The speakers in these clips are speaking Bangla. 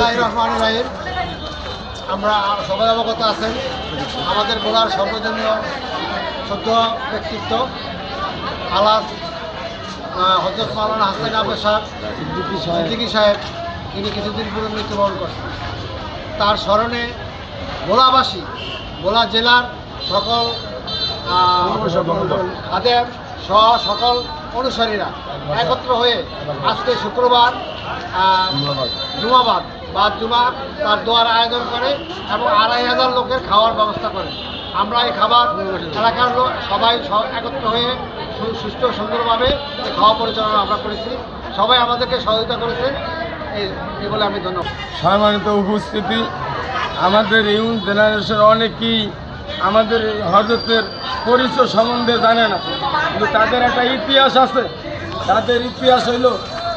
রহমান রাহিম আমরা সবাই অবগত আছেন, আমাদের বোলার সর্বজনীয় সদ্য ব্যক্তিত্ব আলাদ হজরত মাওলানা হাসান আবেদ সাহেব সিদ্দিকী সাহেব, তিনি কিছুদিন পূর্বে মৃত্যুবরণ করছেন। তার স্মরণে ভোলাবাসী, ভোলা জেলার সকল তাদের সহ সকল অনুসারীরা একত্র হয়ে আজকে শুক্রবার জুমাবাদ বা জুমা, তার দোয়ার আয়োজন করে এবং আড়াই হাজার লোকের খাওয়ার ব্যবস্থা করে। আমরা এই খাবার এলাকার লোক সবাই একত্র হয়ে সুস্থ সুন্দরভাবে খাওয়া পরিচালনা আমরা করেছি। সবাই আমাদেরকে সহযোগিতা করেছে। এই বলে আমি ধন্যবাদ সম্মানিত উপস্থিতি, আমাদের ইউন জেনারেশন অনেকেই আমাদের হজরতের পরিচয় সম্বন্ধে জানে না। কিন্তু তাদের একটা ইতিহাস আছে। তাদের ইতিহাস হইল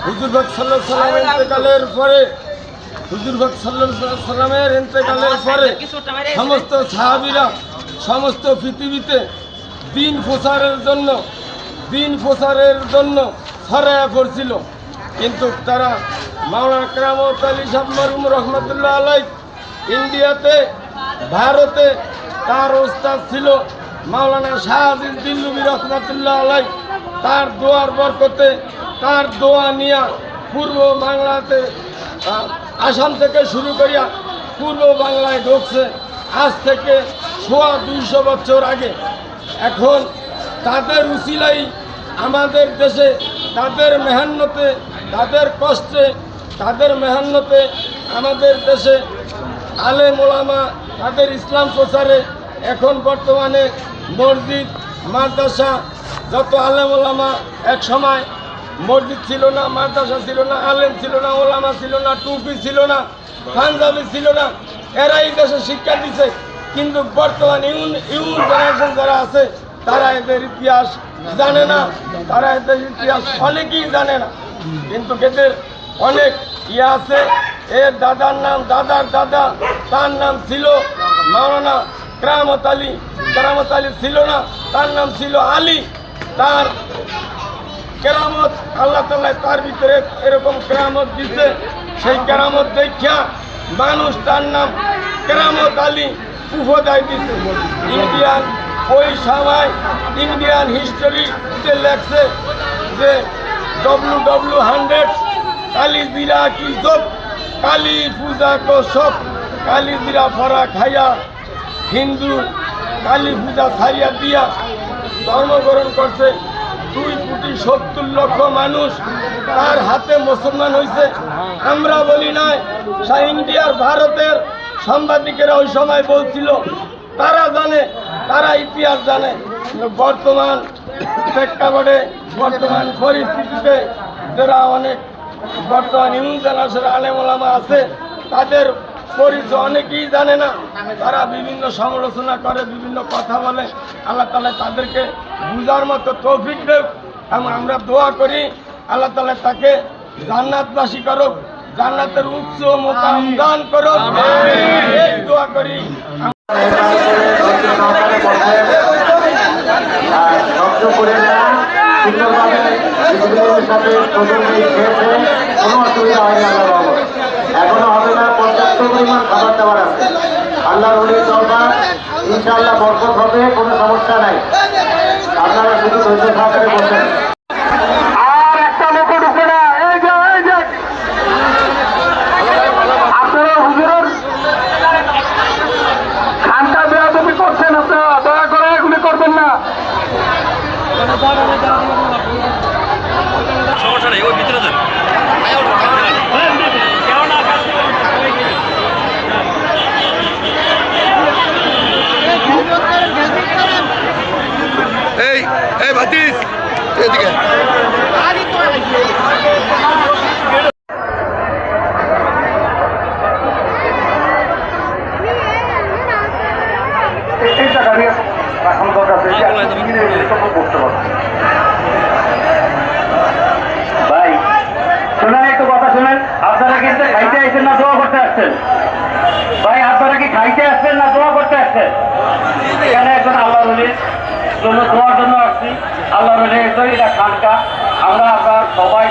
হুজুরবাগ সাল্লাহ সাল্লামের পরে হুজুরবাগ সাল্লাহ সাল্লামের ইন্তেকালের পরে সমস্ত সাহাবিরা সমস্ত পৃথিবীতে দিন প্রচারের জন্য দিন প্রচারের জন্য ছড়াইয়া পড়ছিল। কিন্তু তারা মাওলানা কেরামত আলী সাহ মরুম রহমতুল্লাহ আলাই ইন্ডিয়াতে ভারতে তার ওস্তাদ ছিল মাওলানা শাহাজিদ দিল্লুবি রহমতুল্লাহ আলাই তার দোয়ার বরকতে তার দোয়া নিয়া পূর্ব বাংলাতে আসাম থেকে শুরু করিয়া পূর্ব বাংলায় ঢুকছে। আজ থেকে সোয়া দুইশো বছর আগে। এখন তাদের উচিলাই আমাদের দেশে, তাদের মেহান্নতে, তাদের কষ্টে, তাদের মেহান্নতে আমাদের দেশে আলে মোলামা তাদের ইসলাম প্রচারে এখন বর্তমানে মসজিদ, মাদ্রাসা, যত আলে মোলামা এক সময় মসজিদ ছিল না, মাদ্রাসা ছিল না, আলেম ছিল না, ওলামা ছিল না, টুপি ছিল না, পাঞ্জাবি ছিল না। এরাই দেশে শিক্ষা দিছে। কিন্তু বর্তমান ইউন ইউন জেনারেশন যারা আছে, তারা এদের ইতিহাস জানে না, তারা এদের ইতিহাস অনেকেই জানে না। কিন্তু এদের অনেক ইয়ে আছে। এর দাদার নাম দাদার দাদা, তার নাম ছিল মাওলানা কেরামত আলী। কেরামত আলী ছিল না, তার নাম ছিল আলী। তার কেরামত আল্লাহ তাল্লাহ তার ভিতরে এরকম কেরামত দিতে সেই কেরামত দেখা মানুষ তার নাম কেরামত আলী উপদায় দিছে। ইন্ডিয়ান ওই সময় ইন্ডিয়ান হিস্টোরিতে লেখছে যে ডব্লু ডব্লু হান্ড্রেড কালী জিরা কি জব কালী পূজা কো সব। কালী জিরা ফরা খাইয়া হিন্দু কালী পূজা ছাড়িয়া দিয়া ধর্মগ্রহণ করছে। দুই কোটি সত্তর লক্ষ মানুষ তার হাতে মুসলমান হয়েছে আমরা বলি নাই ইন্ডিয়ার ভারতের সাংবাদিকেরা ওই সময় বলছিল, তারা জানে, তারা ইতিহাস জানে, বর্তমান প্রেক্ষাপটে বর্তমান পরিস্থিতিতে যারা অনেক বর্তমান ইউন জেনারেশন আলেমোলামা আছে, তাদের পরিচয় অনেকেই জানে না। তারা বিভিন্ন সমালোচনা করে, বিভিন্ন কথা বলে। আল্লাহ তালা তাদেরকে বুঝার মতো তৌফিক দেব এবং আমরা দোয়া করি আল্লাহ তালা তাকে জান্নাতবাসী করুক জান্নাতের উচ্চ মোকাম দান করুক। এই দোয়া করি। করে এখনও হবে না পর্যাপ্ত পরিমাণ খাবার দাবার আছে। আল্লাহ রুলির দরবার ইনশাআল্লাহ বরকত হবে কোনো সমস্যা নাই। Itu saja. এদিকে। রাখানো দরকার করতে পারবে আসছেন না, দোয়া করতে আসছেন। ভাই, আপনারা কি খাইতে আসছেন না, দোয়া করতে আসছেন? এখানে একজন আল্লাহ জন্য দোয়ার জন্য আল্লাহ এটা খানকা। আমরা আপনার সবাই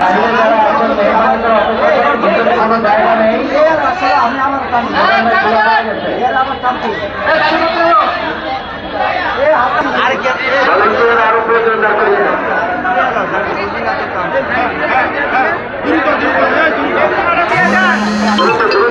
বাইরে যারা আছেন মেহমানদের অপেক্ষা ভিতরে কোনো জায়গা নেই আরও প্রয়োজন দ্রুত দ্রুত দ্রুত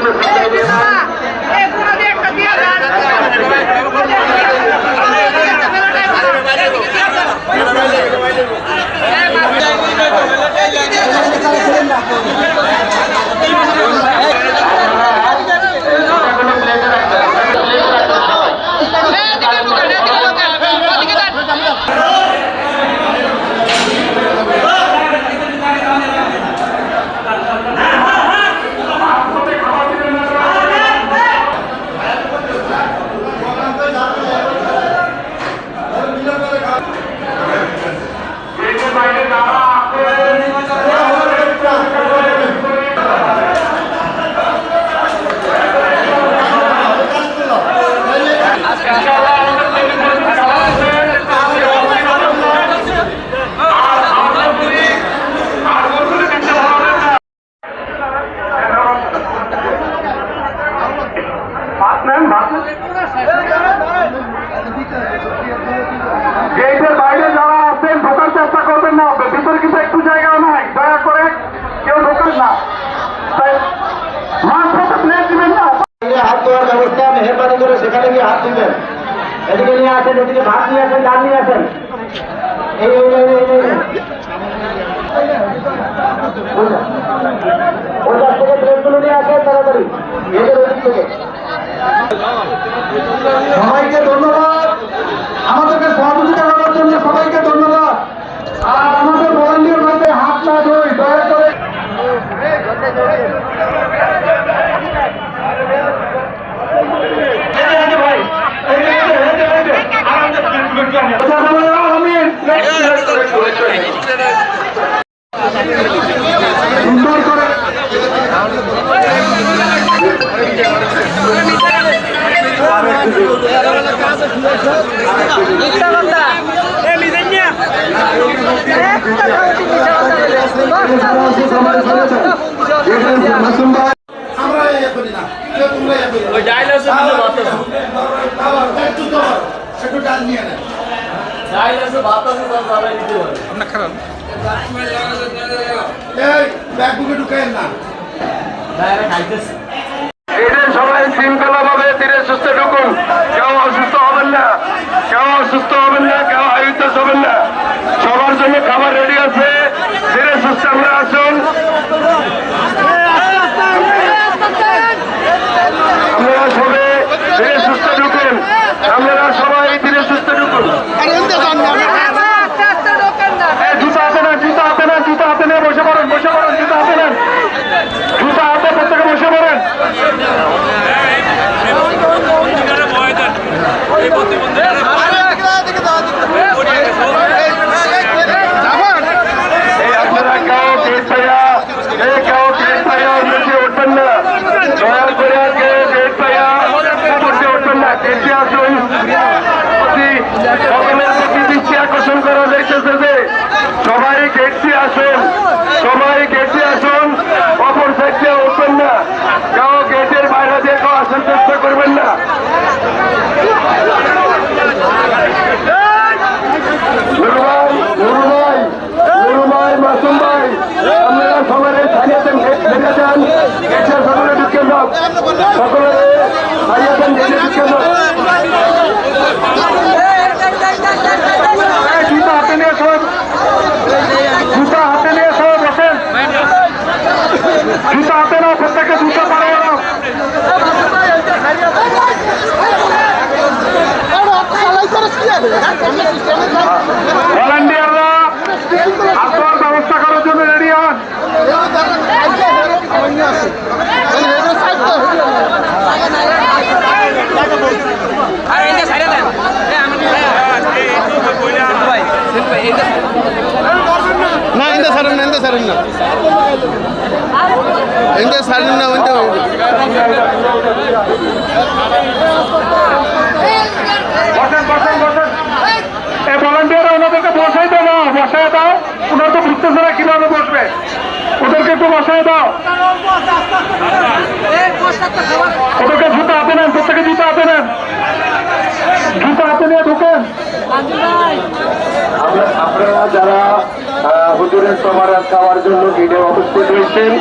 করবেন না ভিতরে একটু জায়গাও নাই। দয়া করে কেউ ঢোকেন না। হাত দেওয়ার ব্যবস্থা, মেহরবানি করে সেখানে গিয়ে হাত দিবেন এদিকে নিয়ে আসেন, এদিকে ভাত নিয়ে আসেন, ডাল নিয়ে আসেন এই এই এই, এই, এই। ওইটা। ওই পাশ থেকে প্লেটগুলো নিয়ে আসেন তাড়াতাড়ি গেটের ওদিক থেকে সবাইকে ধন্যবাদ আমাদেরকে সহযোগিতা করার জন্য সবাইকে ধন্যবাদ আর আমাদের ভলান্টিয়ার মধ্যে হাত না ধুই দয়া করে সুন্দর করে। মাসুম ভাই আমরা ইয়ে করি না কেউ তোমরা ইয়ে করি না। ওই ডাইল আছে কিন্তু ভাত আছে খাবার, একটু তোমার, একটু ডাল নিয়ে নেয় ডাইল আছে ভাত আছে সব সবাই দিতে পারে এই না। সবাই শৃঙ্খলা ভাবে ধীরে সুস্থ ঢুকুন। কেউ অসুস্থ হবেন না কেউ অসুস্থ হবেন না কেউ আয়ুষ হবেন না। সবার জন্য খাবার রেডি আছে ধীরে সুস্থ আমরা আসুন আপনারা সবে ধীরে সুস্থ ঢুকুন। আপনারা সবাই ধীরে সুস্থ ঢুকুন এ, জুতা হাতে না জুতা হাতে না জুতা হাতে নিয়ে বসে পড়েন বসে পড়েন জুতা হাতে নেন জুতা হাতে প্রত্যেকে বসে পড়েন এই আপনারা কেউ গেট পাইয়া এই কেউ গেট পাইয়া নিচে উঠবেন না দয়া করে কেউ গেট পাইয়া উপরতে উঠবেন না গেটে আসুন প্রতি সকলের প্রতি দৃষ্টি আকর্ষণ করা যাইতেছে সবাই গেটটি আসুন সবাই গেটটি আসুন অপর সাইডে উঠবেন না। কেউ গেটের বাইরে দিয়ে কেউ আসার চেষ্টা করবেন না নুরু ভাই নুরু ভাই নুরু ভাই মাসুম ভাই আপনারা সবাই ছাড়িয়েছেন গেট ভেঙে যান গেটে সকলে ঢুকে যাও সকলে ছাড়িয়েছেন গেটে ঢুকে যাও এই, জুতা হাতে নিয়ে সব জুতা হাতে নিয়ে সব বসেন জুতা হাতে নাও প্রত্যেকে জুতা হন। না ইন্দা সারেন না ইন্দা সারেন না। ভলান্টিয়ার ওনাদেরকে বসাই দাও না দাও। ওনারা তো বুঝতেছে না কীভাবে বসবে? ওদেরকে একটু বসায় দাও। ওদেরকে জুতো হাতে নেন প্রত্যেকে জুতো হাতে নেন। জুতো হাতে নিয়ে ঢুকেন। আপনারা যারা হুজুরের সমারাত খাওয়ার জন্য গেটে উপস্থিত হয়েছেন